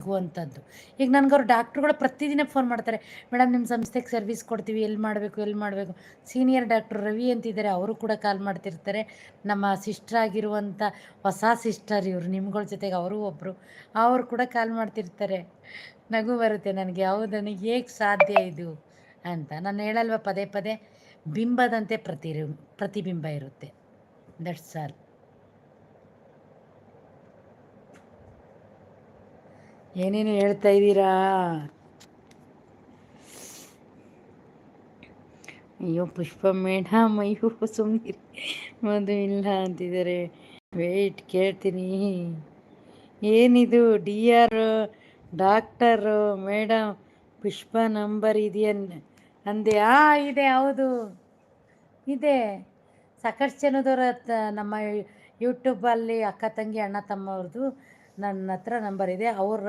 ಆಗುವಂಥದ್ದು ಈಗ ನನಗವ್ರು ಡಾಕ್ಟ್ರುಗಳು ಪ್ರತಿದಿನ ಫೋನ್ ಮಾಡ್ತಾರೆ, ಮೇಡಮ್ ನಿಮ್ಮ ಸಂಸ್ಥೆಗೆ ಸರ್ವಿಸ್ ಕೊಡ್ತೀವಿ, ಎಲ್ಲಿ ಮಾಡಬೇಕು ಎಲ್ಲಿ ಮಾಡಬೇಕು? ಸೀನಿಯರ್ ಡಾಕ್ಟ್ರು ರವಿ ಅಂತಿದ್ದಾರೆ, ಅವರು ಕೂಡ ಕಾಲ್ ಮಾಡ್ತಿರ್ತಾರೆ. ನಮ್ಮ ಸಿಸ್ಟರ್ ಆಗಿರುವಂಥ ಹೊಸ ಸಿಸ್ಟರ್ ಇವರು, ನಿಮ್ಗಳ ಜೊತೆಗೆ ಅವರು ಒಬ್ಬರು ಅವರು ಕೂಡ ಕಾಲ್ ಮಾಡ್ತಿರ್ತಾರೆ. ನಗು ಬರುತ್ತೆ ನನಗೆ, ಹೌದು, ನನಗೆ ಹೇಗೆ ಸಾಧ್ಯ ಇದು ಅಂತ. ನಾನು ಹೇಳಲ್ವ, ಪದೇ ಪದೇ ಬಿಂಬದಂತೆ ಪ್ರತಿ ಪ್ರತಿಬಿಂಬ ಇರುತ್ತೆ. ದಟ್ಸ್ ಆಲ್ ಏನೇನು ಹೇಳ್ತಾ ಇದ್ದೀರಾ? ಅಯ್ಯೋ, ಪುಷ್ಪ ಮೇಡಮ್ ಅಯ್ಯೋ ಸುಮ್ಮನೆ ಮದು ಇಲ್ಲ ಅಂತಿದ್ದಾರೆ. ವೇಟ್ ಕೇಳ್ತೀನಿ. ಏನಿದು D R doctor madam Pushpa number ಇದೆಯಾ? ಅಂದೆ, ಆ, ಇದೆ, ಹೌದು. ಇದೆ. ಸಾಕಷ್ಟು ಜನದವ್ರ ನಮ್ಮ ಯೂಟ್ಯೂಬಲ್ಲಿ ಅಕ್ಕ, ತಂಗಿ, ಅಣ್ಣ ತಮ್ಮವ್ರದ್ದು. ನನ್ನ ಹತ್ರ ನಂಬರ್ ಇದೆ. ಅವ್ರ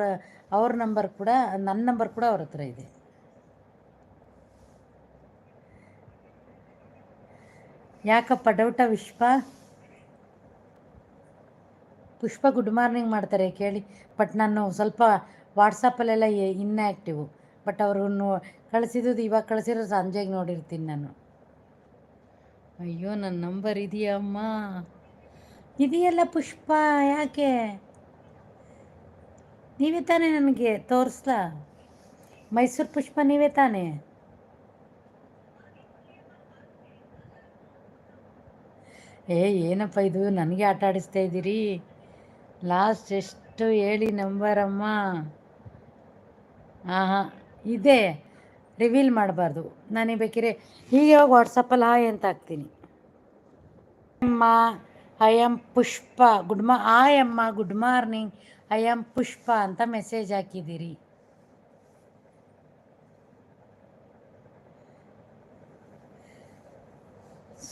ಅವ್ರ ನಂಬರ್ ಕೂಡ ನನ್ನ ನಂಬರ್ ಕೂಡ ಅವ್ರ ಹತ್ರ ಇದೆ. ಯಾಕಪ್ಪ ಡೌಟ ವಿಶ್ವ ಪುಷ್ಪ ಗುಡ್ ಮಾರ್ನಿಂಗ್ ಮಾಡ್ತಾರೆ ಕೇಳಿ. ಬಟ್ ನಾನು ಸ್ವಲ್ಪ ವಾಟ್ಸಪ್ಪಲ್ಲೆಲ್ಲ ಇನ್ಆ್ಯಕ್ಟಿವು ಬಟ್ ಅವರು ನೋ ಕಳಿಸಿದ್ದು ಇವಾಗ ಕಳಿಸಿರೋ ಸಂಜೆಗೆ ನೋಡಿರ್ತೀನಿ ನಾನು. ಅಯ್ಯೋ ನನ್ನ ನಂಬರ್ ಇದೆಯಮ್ಮ? ಇದೆಯಲ್ಲ ಪುಷ್ಪ, ಯಾಕೆ? ನೀವೇ ತಾನೇ ನನಗೆ ತೋರಿಸ್ಲಾ? ಮೈಸೂರು ಪುಷ್ಪ ನೀವೇ ತಾನೇ? ಏ, ಏನಪ್ಪ ಇದು? ನನಗೆ ಆಟ ಆಡಿಸ್ತಾ ಇದ್ದೀರಿ. ಲಾಸ್ಟ್ ಎಷ್ಟು ಹೇಳಿ ನಂಬರಮ್ಮ? ಹಾಂ ಹಾಂ ಇದೆ. ರಿವೀಲ್ ಮಾಡಬಾರ್ದು. ನನಗೆ ಬೇಕಿದ್ರೆ ಹೀಗೆ ಹೋಗಿ ವಾಟ್ಸಪ್ಪಲ್ಲಿ ಹಾಯ್ ಅಂತ ಹಾಕ್ತೀನಿ. ಅಮ್ಮ. I am Pushpa. ಗುಡ್ ಮಾ ಆಯ್ ಅಮ್ಮ. Good morning. I am Pushpa ಅಂತ ಮೆಸೇಜ್ ಹಾಕಿದ್ದೀರಿ.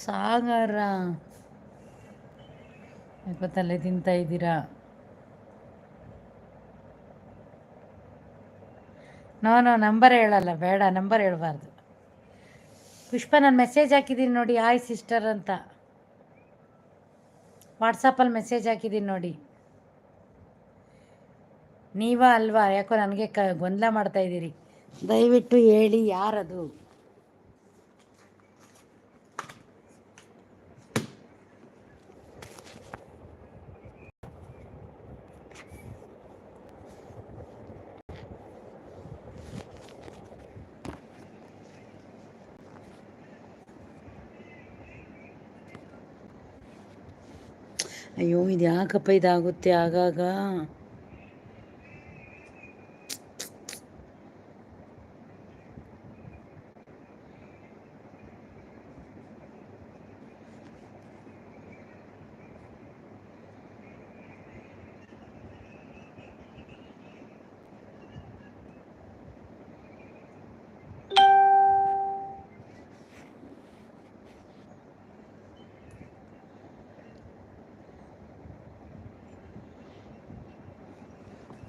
ಸಾಗರ. ತಲೆ ತಿಂತಾ ಇದ್ದೀರಾ? ನೋ ನೋ, ನಂಬರ್ ಹೇಳಲ್ಲ, ಬೇಡ, ನಂಬರ್ ಹೇಳಬಾರ್ದು. ಪುಷ್ಪ, ನಾನು ಮೆಸೇಜ್ ಹಾಕಿದ್ದೀನಿ ನೋಡಿ ಆಯ್ ಸಿಸ್ಟರ್ ಅಂತ. ವಾಟ್ಸಪ್ಪಲ್ಲಿ ಮೆಸೇಜ್ ಹಾಕಿದ್ದೀನಿ ನೋಡಿ. ನೀವ ಅಲ್ವಾ? ಯಾಕೋ ನನಗೆ ಕ ಗೊಂದಲ ಮಾಡ್ತಾ ಇದ್ದೀರಿ. ದಯವಿಟ್ಟು ಹೇಳಿ ಯಾರದು? ಅಯ್ಯೋ ಇದು ಯಾಕಪ್ಪ ಇದಾಗುತ್ತೆ ಆಗಾಗ?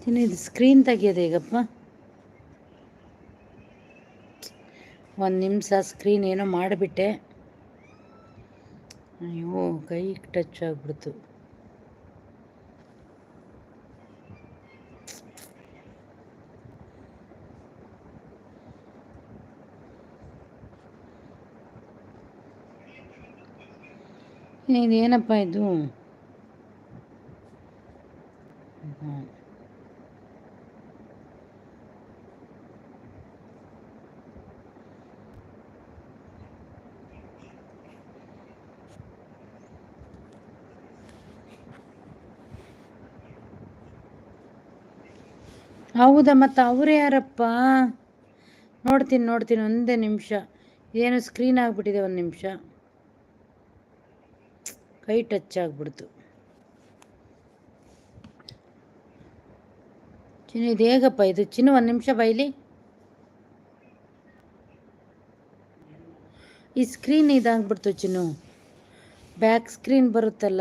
ಇನ್ನು ಇದು ಸ್ಕ್ರೀನ್ ತೆಗಿಯೋದು ಹೇಗಪ್ಪ? ಒಂದು ನಿಮಿಷ ಸ್ಕ್ರೀನ್ ಏನೋ ಮಾಡಿಬಿಟ್ಟೆ. ಅಯ್ಯೋ, ಕೈ ಟಚ್ ಆಗಿಬಿಡ್ತು. ಇದೇನಪ್ಪ ಇದು? ಹೌದಾ, ಮತ್ತು ಅವ್ರು ಯಾರಪ್ಪ? ನೋಡ್ತೀನಿ ನೋಡ್ತೀನಿ, ಒಂದೇ ನಿಮಿಷ. ಏನು ಸ್ಕ್ರೀನ್ ಆಗಿಬಿಟ್ಟಿದೆ ಒಂದು ನಿಮಿಷ. ಕೈ ಟಚ್ ಆಗಿಬಿಡ್ತು. ಚಿನ್ನು, ಇದು ಹೇಗಪ್ಪ ಇದು? ಚಿನ್ನು, ಒಂದು ನಿಮಿಷ ಬೈಲಿ. ಈ ಸ್ಕ್ರೀನ್ ಇದಾಗ್ಬಿಡ್ತು ಚಿನ್ನು. ಬ್ಯಾಕ್ ಸ್ಕ್ರೀನ್ ಬರುತ್ತಲ್ಲ.